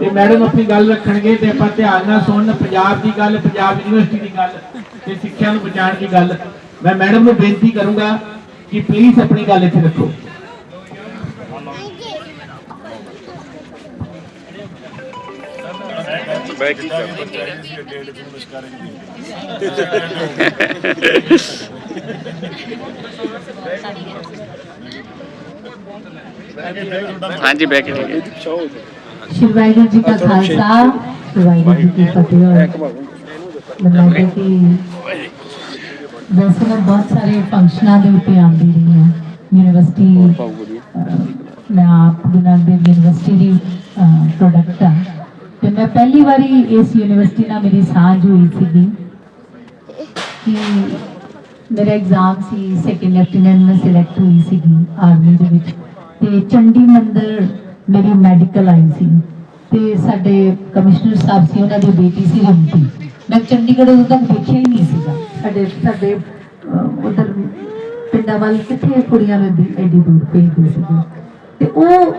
ਤੇ ਮੈਡਮ ਆਪਣੀ ਗੱਲ ਰੱਖਣਗੇ ਤੇ ਆਪਾਂ ਧਿਆਨ ਨਾਲ ਸੁਣਨ, ਪੰਜਾਬ ਦੀ ਗੱਲ, ਪੰਜਾਬ ਯੂਨੀਵਰਸਿਟੀ ਦੀ ਗੱਲ ਤੇ ਸਿੱਖਿਆ ਨੂੰ ਬਚਾਉਣ ਦੀ ਗੱਲ। ਮੈਂ ਮੈਡਮ ਨੂੰ ਬੇਨਤੀ ਕਰੂੰਗਾ ਕਿ ਪਲੀਜ਼ ਆਪਣੀ ਗੱਲ ਇੱਥੇ ਰੱਖੋ। ਹਾਂਜੀ ਬੈਕ ਠੀਕ ਹੈ। ਸ਼੍ਰੀ ਵਾਹਿਗੁਰੂ ਜੀ ਕਾ ਖਾਲਸਾ ਵਾਹਿਗੁਰੂ ਜੀ ਕੀ ਫਤਿਹ। ਹੋਏ ਮੈਨੂੰ ਲੱਗਦਾ ਕਿ ਵੈਸੇ ਮੈਂ ਬਹੁਤ ਸਾਰੇ ਫੰਕਸ਼ਨਾਂ ਦੇ ਉੱਤੇ ਆਉਂਦੀ ਰਹੀ ਹਾਂ। ਯੂਨੀਵਰਸਿਟੀ ਮੈਂ ਆਪ ਗੁਰੂ ਨਾਨਕ ਦੇਵ ਯੂਨੀਵਰਸਿਟੀ ਦੀ ਪ੍ਰੋਡਕਟ ਹਾਂ। ਤੇ ਮੈਂ ਪਹਿਲੀ ਵਾਰੀ ਇਸ ਯੂਨੀਵਰਸਿਟੀ ਨਾਲ ਮੇਰੀ ਸਾਂਝ ਹੋਈ ਸੀਗੀ ਕਿ ਮੇਰਾ ਐਗਜ਼ਾਮ ਸੀ ਸੈਕੰਡ ਲੈਫਟੀਨੈਂਟ ਮੈਂ ਸਿਲੈਕਟ ਹੋਈ ਸੀਗੀ ਆਰਮੀ ਦੇ ਵਿੱਚ। ਤੇ ਚੰਡੀ ਮੰਦਰ ਮੇਰੀ ਮੈਡੀਕਲ ਆਈ ਸੀ ਤੇ ਸਾਡੇ ਕਮਿਸ਼ਨਰ ਸਾਹਿਬ ਸੀ, ਉਹਨਾਂ ਦੀ ਬੇਟੀ ਸੀ ਰਿੰਪੀ। ਮੈਂ ਚੰਡੀਗੜ੍ਹ ਉਦੋਂ ਤੱਕ ਦੇਖਿਆ ਹੀ ਨਹੀਂ ਸੀਗਾ। ਸਾਡੇ ਸਾਡੇ ਉਧਰ ਪਿੰਡਾਂ ਵੱਲ ਕਿੱਥੇ ਕੁੜੀਆਂ ਨੂੰ ਐਡੀ ਦੂਰ ਭੇਜਦੇ ਸੀਗੇ। ਤੇ ਉਹ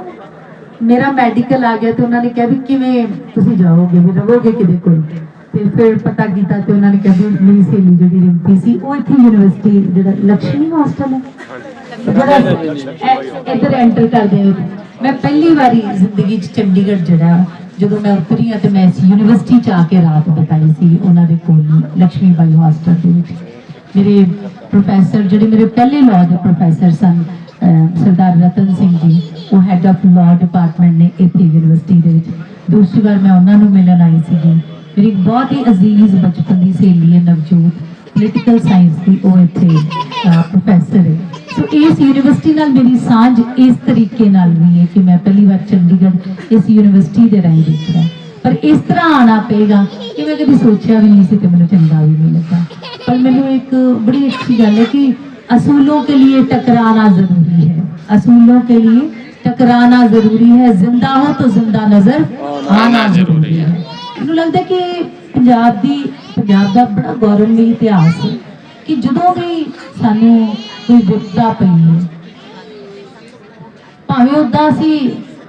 ਮੇਰਾ ਮੈਡੀਕਲ ਆ ਗਿਆ ਤੇ ਉਹਨਾਂ ਨੇ ਕਿਹਾ ਵੀ ਕਿਵੇਂ ਤੁਸੀਂ ਜਾਓਗੇ, ਵੀ ਰਹੋਗੇ ਕਿਹਦੇ ਕੋਲ ਤੇ ਫਿਰ ਪਤਾ ਕੀਤਾ ਤੇ ਉਹਨਾਂ ਨੇ ਕਿਹਾ ਵੀ ਮੇਰੀ ਸਹੇਲੀ ਜਿਹੜੀ ਰਿੰਪੀ ਸੀ, ਉਹ ਇੱਥੇ ਯੂਨੀਵਰਸਿਟੀ ਜਿਹੜਾ ਲక్ష్ਮੀ ਹੌਸਟਲ ਹੈ। ਜਿਹੜਾ ਇੱਧਰ ਐਂਟਰ ਕਰਦੇ ਹੋ ਮੈਂ ਪਹਿਲੀ ਵਾਰੀ ਜ਼ਿੰਦਗੀ 'ਚ ਚੰਡੀਗੜ੍ਹ ਜਿਹੜਾ, ਜਦੋਂ ਮੈਂ ਉਤਰੀ ਆ ਤੇ ਮੈਂ ਇਸ ਯੂਨੀਵਰਸਿਟੀ 'ਚ ਆ ਕੇ ਰਾਤ ਬਿਤਾਈ ਸੀ, ਉਹਨਾਂ ਦੇ ਕੋਲ ਲక్ష్ਮੀ ਬਾਈ ਹੋਸਟਲ ਦੇ ਵਿੱਚ। ਮੇਰੇ ਪ੍ਰੋਫੈਸਰ ਜਿਹੜੇ ਮੇਰੇ ਪਹਿਲੇ ਲਾਅ ਦੇ ਪ੍ਰੋਫੈਸਰ ਸਨ ਸਰਦਾਰ ਰਤਨ ਸਿੰਘ ਜੀ, ਉਹ ਹੈੱਡ ਆਫ ਲਾਅ ਡਿਪਾਰਟਮੈਂਟ ਨੇ ਇੱਥੇ ਯੂਨੀਵਰਸਿਟੀ ਦੇ ਵਿੱਚ। ਦੂਸਰੀ ਵਾਰ ਮੈਂ ਉਹਨਾਂ ਨੂੰ ਮਿਲਣ ਆਈ ਸੀਗੀ। ਮੇਰੀ ਬਹੁਤ ਹੀ ਅਜ਼ੀਜ਼ ਬਚਪਨ ਦੀ ਸਹੇਲੀ ਹੈ ਨਵਜੋਤ। ਪੋਲੀਟੀਕਲ ਸਾਇੰਸ ਦੀ ਉਹ ਇੱਥੇ ਪ੍ਰੋਫੈਸਰ ਹੈ। ਸੋ ਇਸ ਯੂਨੀਵਰਸਿਟੀ ਨਾਲ ਮੇਰੀ ਸਾਂਝ ਇਸ ਤਰੀਕੇ ਨਾਲ ਵੀ ਹੈ ਕਿ ਮੈਂ ਪਹਿਲੀ ਵਾਰ ਚੰਡੀਗੜ੍ਹ ਇਸ ਯੂਨੀਵਰਸਿਟੀ ਦੇ ਰਾਹੀਂ ਦੇਖਿਆ ਪਰ ਇਸ ਤਰ੍ਹਾਂ ਆਣਾ ਪਏਗਾ ਕਿ ਮੈਂ ਕਦੀ ਸੋਚਿਆ ਵੀ ਨਹੀਂ ਸੀ ਤੇ ਮੈਨੂੰ ਚੰਗਾ ਵੀ ਨਹੀਂ ਪਰ ਮੈਨੂੰ ਇੱਕ ਬੜੀ ਅੱਛੀ ਗੱਲ ਹੈ ਕਿ ਅਸੂਲੋਂ ਕੇ ਲਈ ਟਕਰਾਣਾ ਜ਼ਰੂਰੀ ਹੈ। ਅਸੂਲੋਂ ਕੇ ਲਈ ਟਕਰਾਣਾ ਜ਼ਰੂਰੀ ਹੈ। ਜ਼ਿੰਦਾ ਹੋ ਤਾਂ ਜ਼ਿੰਦਾ ਨਜ਼ਰ ਆਣਾ ਜ਼ਰੂਰੀ ਹੈ। ਮੈਨੂੰ ਲੱਗਦਾ ਕਿ ਪੰਜਾਬ ਦੀ ਪੰਜਾਬ ਦਾ ਬੜਾ ਗੌਰਵਮਈ ਇਤਿਹਾਸ ਹੈ। ਕਿ ਜਦੋਂ ਵੀ ਸਾਨੂੰ ਕੋਈ ਵਿਪਤਾ ਪਈ ਭਾਵੇਂ ਉਦਾਂ ਅਸੀਂ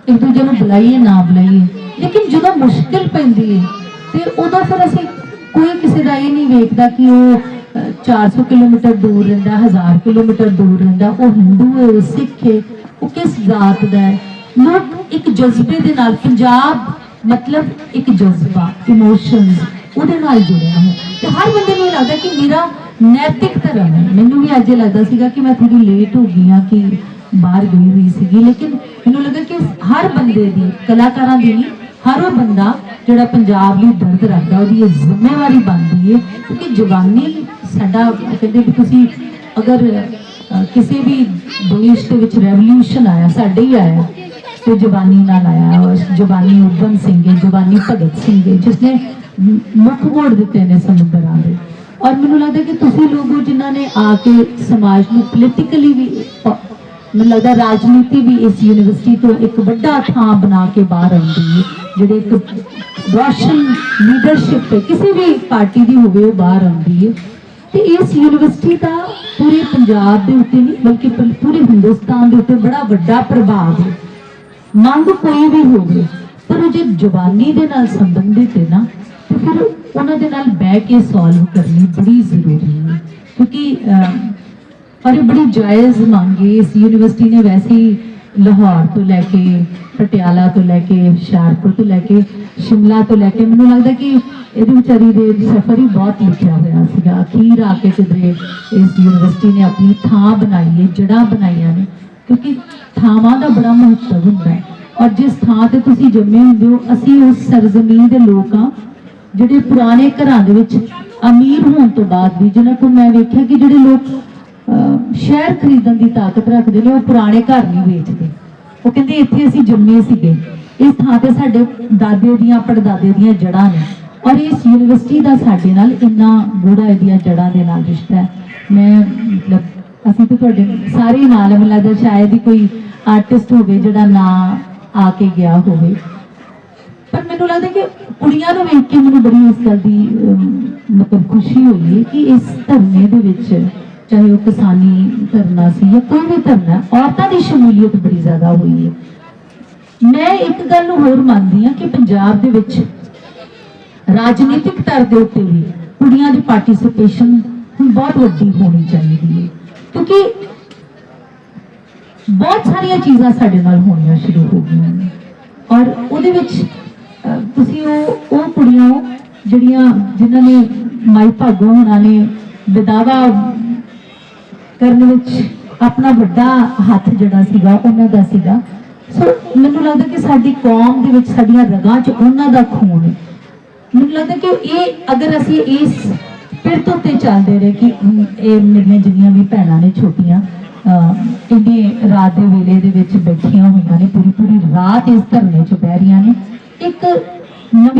ਇੱਕ ਦੂਜੇ ਨੂੰ ਬੁਲਾਈਏ ਨਾ ਬੁਲਾਈਏ ਲੇਕਿਨ ਜਦੋਂ ਮੁਸ਼ਕਿਲ ਪੈਂਦੀ ਹੈ ਤੇ ਉਦੋਂ ਫਿਰ ਅਸੀਂ ਕੋਈ ਕਿਸੇ ਦਾ ਇਹ ਨਹੀਂ ਵੇਖਦਾ ਕਿ ਉਹ ਅਹ, 400 ਕਿਲੋਮੀਟਰ ਦੂਰ ਰਹਿੰਦਾ 1000 ਕਿਲੋਮੀਟਰ ਦੂਰ ਰਹਿੰਦਾ ਉਹ ਹਿੰਦੂ ਹੈ ਉਹ ਸਿੱਖ ਹੈ ਉਹ ਕਿਸ ਜ਼ਾਤ ਦਾ ਹੈ? ਲੋਕ ਇੱਕ ਜਜ਼ਬੇ ਦੇ ਨਾਲ ਪੰਜਾਬ ਮਤਲਬ ਇੱਕ ਜਜ਼ਬਾ ਇਮੋਸ਼ਨਸ ਉਹਦੇ ਨਾਲ ਜੁੜਿਆ ਹੈ ਤੇ ਹਰ ਬੰਦੇ ਨੂੰ ਇਹ ਲੱਗਦਾ ਕਿ ਮੇਰਾ ਨੈਤਿਕ ਧਰਮ ਹੈ ਮੈਨੂੰ ਵੀ ਅੱਜ ਲੱਗਦਾ ਸੀਗਾ ਕਿ ਮੈਂ ਥੋੜੀ ਲੇਟ ਹੋ ਗਈ ਹਾਂ ਕਿ ਬਾਹਰ ਗਈ ਹੋਈ ਸੀਗੀ, ਲੇਕਿਨ ਮੈਨੂੰ ਲੱਗਾ ਕਿ ਹਰ ਬੰਦੇ ਦੀ, ਕਲਾਕਾਰਾਂ ਦੀ ਹਰ ਉਹ ਬੰਦਾ ਜਿਹੜਾ ਪੰਜਾਬ ਲਈ ਦਰਦ ਰੱਖਦਾ, ਉਹਦੀ ਇਹ ਜ਼ਿੰਮੇਵਾਰੀ ਬਣਦੀ ਹੈ ਕਿਉਂਕਿ ਜਵਾਨੀ ਸਾਡਾ ਕਹਿੰਦੇ ਵੀ ਤੁਸੀਂ ਅਗਰ ਕਿਸੇ ਵੀ ਦੇਸ਼ ਦੇ ਵਿੱਚ ਰੈਵੋਲੂਸ਼ਨ ਆਇਆ, ਸਾਡੇ ਹੀ ਆਇਆ, ਤੇ ਜਵਾਨੀ ਨਾਲ ਆਇਆ, ਔਰ ਜਵਾਨੀ ਉਦਮ ਸਿੰਘ ਹੈ ਜਵਾਨੀ ਭਗਤ ਸਿੰਘ ਹੈ ਜਿਸਨੇ ਮੁੱਖ ਮੋੜ ਦਿੱਤੇ ਨੇ ਸਮੁੰਦਰਾਂ ਦੇ। ਔਰ ਮੈਨੂੰ ਲੱਗਦਾ ਕਿ ਤੁਸੀਂ ਲੋਗੋ ਜਿਨ੍ਹਾਂ ਨੇ ਆ ਕੇ ਸਮਾਜ ਨੂੰ ਪੋਲੀਟੀਕਲੀ ਵੀ, ਮੈਨੂੰ ਲੱਗਦਾ ਰਾਜਨੀਤੀ ਵੀ ਇਸ ਯੂਨੀਵਰਸਿਟੀ ਤੋਂ ਇੱਕ ਵੱਡਾ ਥਾਂ ਬਣਾ ਕੇ ਬਾਹਰ ਆਉਂਦੀ ਹੈ, ਜਿਹੜੇ ਇੱਕ ਰੋਸ਼ਨ ਲੀਡਰਸ਼ਿਪ ਕਿਸੇ ਵੀ ਪਾਰਟੀ ਦੀ ਹੋਵੇ ਉਹ ਬਾਹਰ ਆਉਂਦੀ ਹੈ। ਤੇ ਇਸ ਯੂਨੀਵਰਸਿਟੀ ਦਾ ਪੂਰੇ ਪੰਜਾਬ ਦੇ ਉੱਤੇ ਨਹੀਂ, ਬਲਕਿ ਪੂਰੇ ਹਿੰਦੁਸਤਾਨ ਦੇ ਉੱਤੇ ਬੜਾ ਵੱਡਾ ਪ੍ਰਭਾਵ ਹੈ। ਮੰਗ ਕੋਈ ਵੀ ਹੋਵੇ, ਪਰ ਉਹ ਜੇ ਜ਼ੁਬਾਨੀ ਦੇ ਨਾਲ ਸੰਬੰਧਿਤ ਹੈ ਨਾ ਤੇ ਫਿਰ ਉਹਨਾਂ ਦੇ ਨਾਲ ਬਹਿ ਕੇ ਸੋਲਵ ਕਰਨੀ ਬੜੀ ਜ਼ਰੂਰੀ ਹੈ। ਕਿਉਂਕਿ ਅਮ, ਔਰ ਇਹ ਬੜੀ ਜਾਇਜ਼ ਮੰਗ ਹੈ। ਇਸ ਯੂਨੀਵਰਸਿਟੀ ਨੇ ਵੈਸੇ ਹੀ ਲਾਹੌਰ ਤੋਂ ਲੈ ਕੇ ਪਟਿਆਲਾ ਤੋਂ ਲੈ ਕੇ ਹੁਸ਼ਿਆਰਪੁਰ ਤੋਂ ਲੈ ਕੇ ਸ਼ਿਮਲਾ ਤੋਂ ਲੈ ਕੇ ਮੈਨੂੰ ਲੱਗਦਾ ਕਿ ਇਹਦੇ ਵਿਚਾਰੀ ਦੇ ਸਫ਼ਰ ਹੀ ਬਹੁਤ ਲਿਖਿਆ ਹੋਇਆ ਸੀਗਾ। ਅਖੀਰ ਆ ਕੇ ਕਿਧਰੇ ਇਸ ਯੂਨੀਵਰਸਿਟੀ ਨੇ ਆਪਣੀ ਥਾਂ ਬਣਾਈ ਹੈ ਜੜ੍ਹਾਂ ਬਣਾਈਆਂ ਨੇ। ਕਿਉਂਕਿ ਥਾਵਾਂ ਦਾ ਬੜਾ ਮਹੱਤਵ ਹੁੰਦਾ ਹੈ। ਔਰ ਜਿਸ ਥਾਂ ਤੇ ਤੁਸੀਂ ਜੰਮੇ ਹੁੰਦੇ ਹੋ ਅਸੀਂ ਉਸ ਸਰਜ਼ਮੀਨ ਦੇ ਲੋਕ ਹਾਂ ਜਿਹੜੇ ਪੁਰਾਣੇ ਘਰਾਂ ਦੇ ਵਿੱਚ ਅਮੀਰ ਹੋਣ ਤੋਂ ਬਾਅਦ ਵੀ ਜਿਹਨਾਂ ਕੋਲ ਮੈਂ ਵੇਖਿਆ ਕਿ ਜਿਹੜੇ ਲੋਕ ਸ਼ਹਿਰ ਖਰੀਦਣ ਦੀ ਤਾਕਤ ਰੱਖਦੇ ਨੇ, ਉਹ ਪੁਰਾਣੇ ਘਰ ਨਹੀਂ ਵੇਚਦੇ। ਉਹ ਕਹਿੰਦੇ ਇੱਥੇ ਅਸੀਂ ਜੰਮੇ ਸੀਗੇ। ਇਸ ਥਾਂ ਤੇ ਸਾਡੇ ਦਾਦੇ ਦੀਆਂ, ਪੜਦਾਦੇ ਦੀਆਂ ਜੜ੍ਹਾਂ ਨੇ। ਔਰ ਇਸ ਯੂਨੀਵਰਸਿਟੀ ਦਾ ਸਾਡੇ ਨਾਲ ਇੰਨਾ ਗੂੜਾ ਇਹਦੀਆਂ ਜੜ੍ਹਾਂ ਦੇ ਨਾਲ ਰਿਸ਼ਤਾ ਹੈ। ਮੈਂ, ਮਤਲਬ, ਅਸੀਂ ਤਾਂ ਤੁਹਾਡੇ ਸਾਰੇ ਨਾਲ ਹੈ। ਲੱਗਦਾ ਸ਼ਾਇਦ ਹੀ ਕੋਈ ਆਰਟਿਸਟ ਹੋਵੇ ਜਿਹੜਾ ਨਾ ਆ ਕੇ ਗਿਆ ਹੋਵੇ। ਮੈਨੂੰ ਲੱਗਦਾ ਕਿ ਕੁੜੀਆਂ ਨੂੰ ਵੇਖ ਕੇ ਮੈਨੂੰ ਬੜੀ ਇਸ ਗੱਲ ਦੀ ਮਤਲਬ ਖੁਸ਼ੀ ਹੋਈ ਹੈ ਕਿ ਇਸ ਧਰਨੇ ਦੇ ਵਿੱਚ ਚਾਹੇ ਉਹ ਕਿਸਾਨੀ ਧਰਨਾ ਸੀ ਜਾਂ ਕੋਈ ਵੀ ਧਰਨਾ, ਔਰਤਾਂ ਦੀ ਸ਼ਮੂਲੀਅਤ ਬੜੀ ਜ਼ਿਆਦਾ ਹੋਈ ਹੈ। ਮੈਂ ਇੱਕ ਗੱਲ ਨੂੰ ਹੋਰ ਮੰਨਦੀ ਹਾਂ ਕਿ ਪੰਜਾਬ ਦੇ ਵਿੱਚ ਰਾਜਨੀਤਿਕ ਤਰ ਦੇ ਉੱਤੇ ਵੀ ਕੁੜੀਆਂ ਦੀ ਪਾਰਟਿਸਿਪੇਸ਼ਨ ਬਹੁਤ ਵੱਡੀ ਹੋਣੀ ਚਾਹੀਦੀ ਹੈ। ਕਿਉਂਕਿ ਬਹੁਤ ਸਾਰੀਆਂ ਚੀਜ਼ਾਂ ਸਾਡੇ ਨਾਲ ਹੋਣੀਆਂ ਸ਼ੁਰੂ ਹੋ ਗਈਆਂ ਨੇ। ਔਰ ਉਹਦੇ ਵਿੱਚ ਤੁਸੀਂ ਉਹ ਉਹ ਕੁੜੀਆਂ ਜਿਹੜੀਆਂ ਜਿਨ੍ਹਾਂ ਨੇ ਮਾਈ ਭਾਗੋ ਹੋਣਾ ਨੇ ਵਿਦਾਵਾ ਕਰਨ ਵਿੱਚ ਆਪਣਾ ਵੱਡਾ ਹੱਥ ਜਿਹੜਾ ਸੀਗਾ ਉਹਨਾਂ ਦਾ ਸੀਗਾ। ਸੋ ਮੈਨੂੰ ਲੱਗਦਾ ਕਿ ਸਾਡੀ ਕੌਮ ਦੇ ਵਿੱਚ ਸਾਡੀਆਂ ਰਗਾਂ 'ਚ ਉਹਨਾਂ ਦਾ ਖੂਨ ਹੈ ਮੈਨੂੰ ਲੱਗਦਾ ਕਿ ਇਹ ਅਗਰ ਅਸੀਂ ਇਸ ਫਿਰ ਤੋਂ ਤੇ ਚੱਲਦੇ ਰਹੇ ਕਿ ਇਹ ਮੇਰੀਆਂ ਜਿੰਨੀਆਂ ਵੀ ਭੈਣਾਂ ਨੇ ਛੋਟੀਆਂ ਅਹ, ਇੰਨੇ ਰਾਤ ਦੇ ਵੇਲੇ ਦੇ ਵਿੱਚ ਬੈਠੀਆਂ ਹੋਈਆਂ ਨੇ ਪੂਰੀ ਪੂਰੀ ਰਾਤ ਇਸ ਧਰਨੇ 'ਚ ਬਹਿ ਰਹੀਆਂ ਨੇ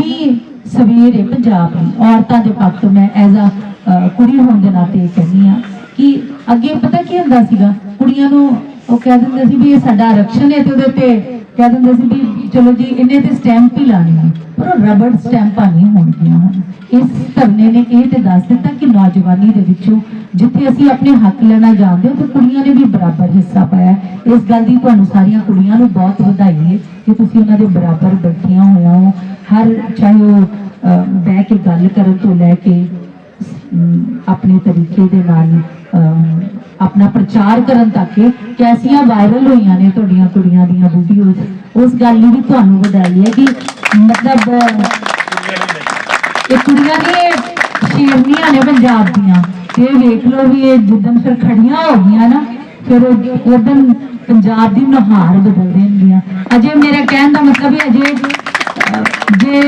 ਨਵੀਂ ਸਵੇਰ ਹੈ ਪੰਜਾਬ ਦੀ ਔਰਤਾਂ ਦੇ ਪੱਖ ਤੋਂ ਮੈਂ ਐਜ਼ ਅ ਕੁੜੀ ਹੋਣ ਦੇ ਨਾਤੇ ਇਹ ਕਹਿੰਦੀ ਆ ਕਿ ਅੱਗੇ ਪਤਾ ਕੀ ਹੁੰਦਾ ਸੀਗਾ, ਕੁੜੀਆਂ ਨੂੰ ਉਹ ਕਹਿ ਦਿੰਦੇ ਸੀ ਵੀ ਇਹ ਸਾਡਾ ਆਰਕਸ਼ਣ ਹੈ ਤੇ ਉਹਦੇ ਤੇ ਕਹਿ ਦਿੰਦੇ ਸੀ ਵੀ ਚਲੋ ਜੀ ਇਹਨੇ ਤੇ ਸਟੈਂਪ ਹੀ ਲਾਣੀ ਹੈ ਪਰ ਉਹ ਰਬੜ ਸਟੈਂਪਾਂ ਨਹੀਂ ਹੋਣਗੀਆਂ। ਹੁਣ ਇਸ ਧਰਨੇ ਨੇ ਇਹ ਤੇ ਦੱਸ ਦਿੱਤਾ ਕਿ ਨੌਜਵਾਨੀ ਦੇ ਵਿੱਚੋਂ ਜਿੱਥੇ ਅਸੀਂ ਆਪਣੇ ਹੱਕ ਲੈਣਾ ਜਾਣਦੇ ਹਾਂ ਤੇ ਕੁੜੀਆਂ ਨੇ ਵੀ ਬਰਾਬਰ ਹਿੱਸਾ ਪਾਇਆ ਇਸ ਗੱਲ ਦੀ ਤੁਹਾਨੂੰ ਸਾਰੀਆਂ ਕੁੜੀਆਂ ਨੂੰ ਬਹੁਤ ਵਧਾਈ ਹੈ ਕਿ ਤੁਸੀਂ ਉਹਨਾਂ ਦੇ ਬਰਾਬਰ ਬੈਠੀਆਂ ਹੋਈਆਂ ਹੋ। ਹਰ ਚਾਹੇ ਉਹ ਬਹਿ ਕੇ ਗੱਲ ਕਰਨ ਤੋਂ ਲੈ ਕੇ ਆਪਣੇ ਤਰੀਕੇ ਦੇ ਨਾਲ ਆਪਣਾ ਪ੍ਰਚਾਰ ਕਰਨ ਤੱਕ ਕੈਸੀਆਂ ਵਾਇਰਲ ਹੋਈਆਂ ਨੇ ਤੁਹਾਡੀਆਂ ਕੁੜੀਆਂ ਦੀਆਂ ਵੀਡੀਓਜ਼ ਉਸ ਗੱਲ ਲਈ ਵੀ ਤੁਹਾਨੂੰ ਵਧਾਈ ਹੈ ਕਿ ਮਤਲਬ, ਇਹ ਕੁੜੀਆਂ ਨੇ ਸ਼ੇਰਨੀਆਂ ਨੇ ਪੰਜਾਬ ਦੀਆਂ। ਤੇ ਵੇਖ ਲਓ ਵੀ ਇਹ ਜਿੱਦਣ ਫਿਰ ਖੜੀਆਂ ਹੋ ਗਈਆਂ ਨਾ, ਫਿਰ ਉਦੋਂ ਪੰਜਾਬ ਦੀ ਨੁਹਾਰ ਬਦਲ ਦੇਣਗੀਆਂ। ਅਜੇ ਮੇਰਾ ਕਹਿਣ ਦਾ ਮਤਲਬ ਹੈ ਅਜੇ ਜੇ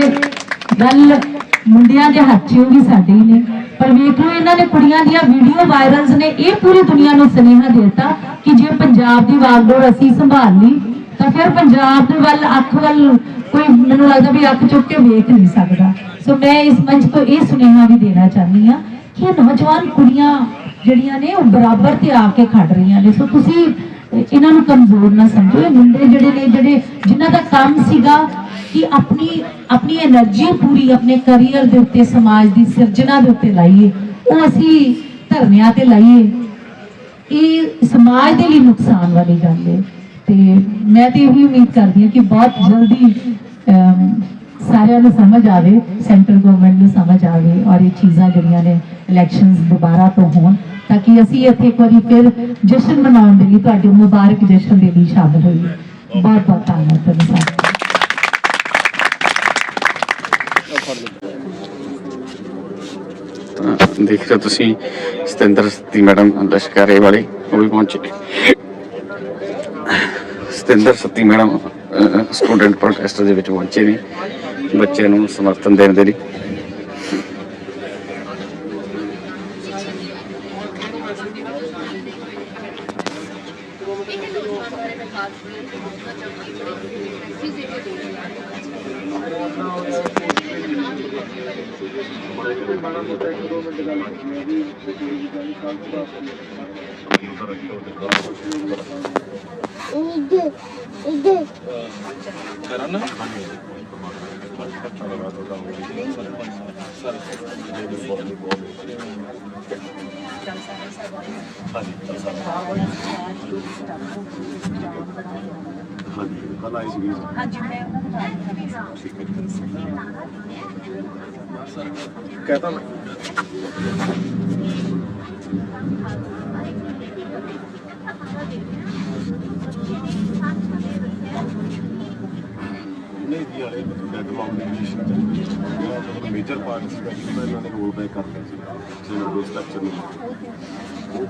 ਗੱਲ ਮੁੰਡਿਆਂ ਦੇ ਹੱਥ 'ਚ ਹੋਗੀ ਸਾਡੇ ਹੀ ਨੇ। ਪਰ ਵੇਖ ਲਓ ਇਹਨਾਂ ਨੇ ਕੁੜੀਆਂ ਦੀਆਂ ਵੀਡੀਓ ਵਾਇਰਲਸ ਨੇ ਇਹ ਪੂਰੀ ਦੁਨੀਆ ਨੂੰ ਸੁਨੇਹਾ ਦਿੱਤਾ ਕਿ ਜੇ ਪੰਜਾਬ ਦੀ ਵਾਗਡੋਰ ਅਸੀਂ ਸੰਭਾਲ ਲਈ, ਤਾਂ ਫਿਰ ਪੰਜਾਬ ਦੇ ਵੱਲ ਅੱਖ ਵੱਲ ਕੋਈ ਮੈਨੂੰ ਲੱਗਦਾ ਵੀ ਅੱਖ ਚੁੱਕ ਕੇ ਵੇਖ ਨਹੀਂ ਸਕਦਾ। ਸੋ ਮੈਂ ਇਸ ਮੰਚ ਤੋਂ ਇਹ ਸੁਨੇਹਾ ਵੀ ਦੇਣਾ ਚਾਹੁੰਦੀ ਹਾਂ ਕਿ ਇਹ ਨੌਜਵਾਨ ਕੁੜੀਆਂ ਜਿਹੜੀਆਂ ਨੇ, ਉਹ ਬਰਾਬਰ ਤੇ ਆ ਕੇ ਖੜ ਰਹੀਆਂ ਨੇ। ਸੋ ਤੁਸੀਂ ਇਹਨਾਂ ਨੂੰ ਕਮਜ਼ੋਰ ਨਾ ਸਮਝੋ। ਇਹ ਮੁੰਡੇ ਜਿਹੜੇ ਨੇ, ਜਿਹੜੇ ਜਿਨ੍ਹਾਂ ਦਾ ਕੰਮ ਸੀਗਾ ਕਿ ਆਪਣੀ ਆਪਣੀ એનર્ਜੀ ਪੂਰੀ ਆਪਣੇ ਕੈਰੀਅਰ ਦੇ ਉੱਤੇ, ਸਮਾਜ ਦੀ ਸਿਰਜਣਾ ਦੇ ਉੱਤੇ ਲਾਈਏ, ਉਹ ਅਸੀਂ ਧਰਨਿਆਂ ਤੇ ਲਾਈਏ। ਇਹ ਸਮਾਜ ਦੇ ਲਈ ਨੁਕਸਾਨ ਵਾਲੀ ਗੱਲ ਹੈ। ਤੇ ਮੈਂ ਤੇ ਇਹ ਉਮੀਦ ਕਰਦੀ ਹਾਂ ਕਿ ਬਹੁਤ ਜਲਦੀ ਸਾਰਿਆਂ ਨੂੰ ਸਮਝ ਆਵੇ ਸੈਂਟਰ ਗਵਰਨਮੈਂਟ ਨੂੰ ਸਮਝ ਆਵੇ ਔਰ ਇਹ ਚੀਜ਼ਾਂ ਜਿਹੜੀਆਂ ਨੇ ਇਲੈਕਸ਼ਨਸ ਦੁਬਾਰਾ ਤੋਂ ਹੋਣ, ਤਾਂ ਕਿ ਅਸੀਂ ਇੱਥੇ ਇੱਕ ਵਾਰੀ ਫਿਰ ਜਸ਼ਨ ਮਨਾਉਣ ਦੇ ਲਈ ਤੁਹਾਡੇ ਮੁਬਾਰਕ ਜਸ਼ਨ ਦੇ ਲਈ ਸ਼ਾਮਲ ਹੋਈਏ। ਬਹੁਤ ਬਹੁਤ ਧੰਨਵਾਦ। ਤਾਂ ਦੇਖ ਰਹੇ ਤੁਸੀਂ, ਸਤਿੰਦਰ ਸਤੀ ਮੈਡਮ ਲਸ਼ਕਰੇ ਵਾਲੇ, ਉਹ ਵੀ ਪਹੁੰਚੇ। Satinder Satti madam student protest ਦੇ ਵਿੱਚ ਪਹੁੰਚੇ ਨੇ। ਬੱਚਿਆਂ ਨੂੰ ਸਮਰਥਨ ਦੇਣ ਦੇ ਲਈ। Oldu. Oldu. Karanlık. mı? Hadi. Hadi. Kolay gelsin. Hadi. Dikkat et. Mobilization ਜਿਹੜਾ ਮੇਜਰ ਪਾਰਟ ਸੀਗਾ ਇਹਨਾਂ ਨੇ ਰੋਲ ਬੈਕ ਕਰ ਸੀ ਜਿਹੜਾ ਸਟਰਕਚਰ ਨੂੰ